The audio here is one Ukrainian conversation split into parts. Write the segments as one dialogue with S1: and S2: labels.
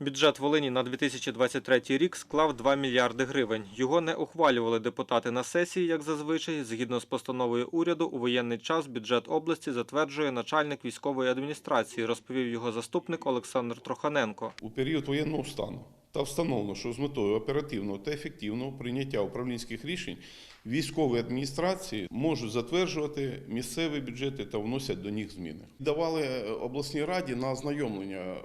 S1: Бюджет Волині на 2023 рік склав 2 мільярди гривень. Його не ухвалювали депутати на сесії, як зазвичай. Згідно з постановою уряду, у воєнний час бюджет області затверджує начальник військової адміністрації, розповів його заступник Олександр Троханенко.
S2: у період воєнного стану та встановлено, що з метою оперативного та ефективного прийняття управлінських рішень військові адміністрації можуть затверджувати місцеві бюджети та вносять до них зміни. Давали е, обласній раді на ознайомлення е,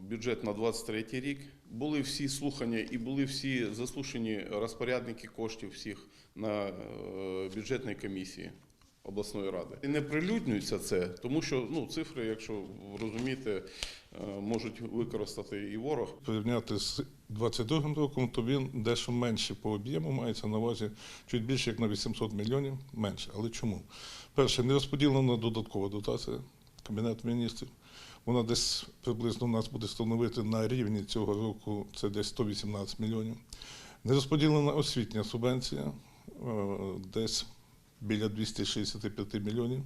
S2: бюджет на 23 рік. Були всі слухання і були всі заслушані розпорядники коштів всіх на е, бюджетній комісії обласної ради. І не прилюднюється це, тому що ну, цифри, якщо розумієте, можуть використати і ворог.
S3: порівняти з 22 роком, то він дещо менше по об'єму мається на увазі чуть більше як на 800 мільйонів менше. Але чому? Перше, не розподілена додаткова дотація Кабінету міністрів. Вона десь приблизно у нас буде становити на рівні цього року це десь 118 мільйонів. Не розподілена освітня субвенція, е, десь біля 265 мільйонів.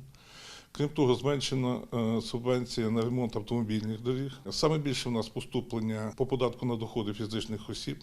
S3: Крім того, зменшена е, субвенція на ремонт автомобільних доріг. Саме більше в нас поступлення по податку на доходи фізичних осіб.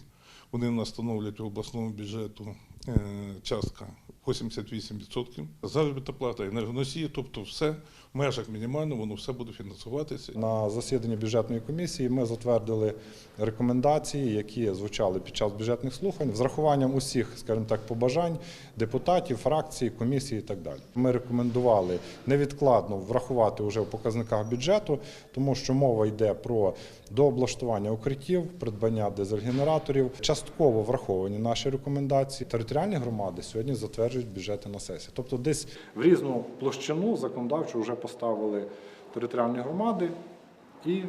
S3: Вони в нас становлять в обласному бюджету е, частка 88%. Заробітна плата, енергоносії, тобто все в межах мінімально, воно все буде фінансуватися.
S4: На засіданні бюджетної комісії ми затвердили рекомендації, які звучали під час бюджетних слухань, з рахуванням усіх, скажімо так, побажань депутатів, фракцій, комісій і так далі. Ми рекомендували невідкладно врахувати вже в показниках бюджету, тому що мова йде про дооблаштування укриттів, придбання дизель-генераторів. Частково враховані наші рекомендації. Територіальні громади сьогодні затверджують бюджети на сесії. Тобто, десь в різну площину законодавчо вже поставили територіальні громади і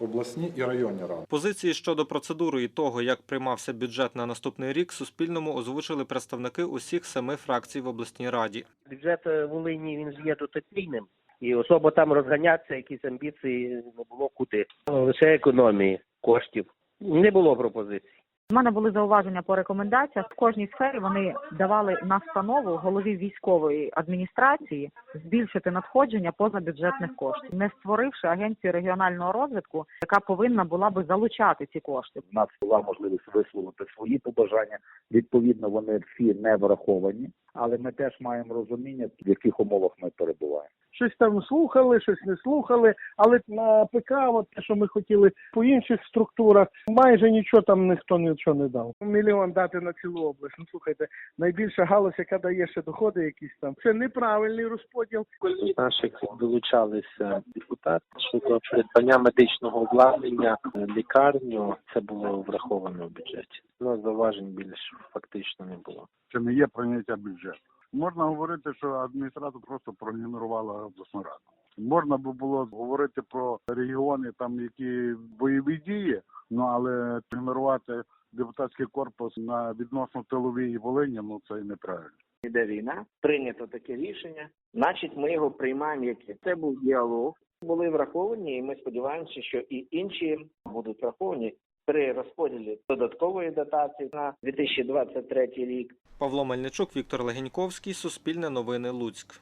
S4: обласні і районні ради.
S1: Позиції щодо процедури і того, як приймався бюджет на наступний рік, Суспільному озвучили представники усіх семи фракцій в обласній раді.
S5: бюджет е, Волині він ж є дотаційним. І особо там розганятися, якісь амбіції не було куди. Лише економії коштів. Не було пропозицій.
S6: У мене були зауваження по рекомендаціях. В кожній сфері вони давали настанову голові військової адміністрації збільшити надходження позабюджетних коштів, не створивши агенцію регіонального розвитку, яка повинна була би залучати ці кошти.
S7: У нас була можливість висловити свої побажання. Відповідно, вони всі не враховані, але ми теж маємо розуміння, в яких умовах.
S8: Щось там слухали, щось не слухали. Але на ПК, от те, що ми хотіли по інших структурах, майже нічого там ніхто нічого не дав. Мільйон дати на цілу область. Ну слухайте, найбільша галузь, яка дає ще доходи, якісь там. Це неправильний розподіл.
S9: наших долучалися депутати щодо придбання медичного обладнання, лікарню. Це було враховано в бюджеті. Ну, зауважень більш фактично не було.
S10: це не є прийняття бюджету. Можна говорити, що адміністратор просто проігнорувала обласну раду. Можна би було говорити про регіони, там які бойові дії, ну але ігнорувати депутатський корпус на відносно тиловій Волині, ну це неправильно.
S11: Іде війна, прийнято таке рішення, значить ми його приймаємо як. Це був діалог, були враховані, і ми сподіваємося, що і інші будуть враховані при розподілі додаткової дотації на 2023 рік.
S1: Павло Мельничук, Віктор Легеньковський, Суспільне новини Луцьк.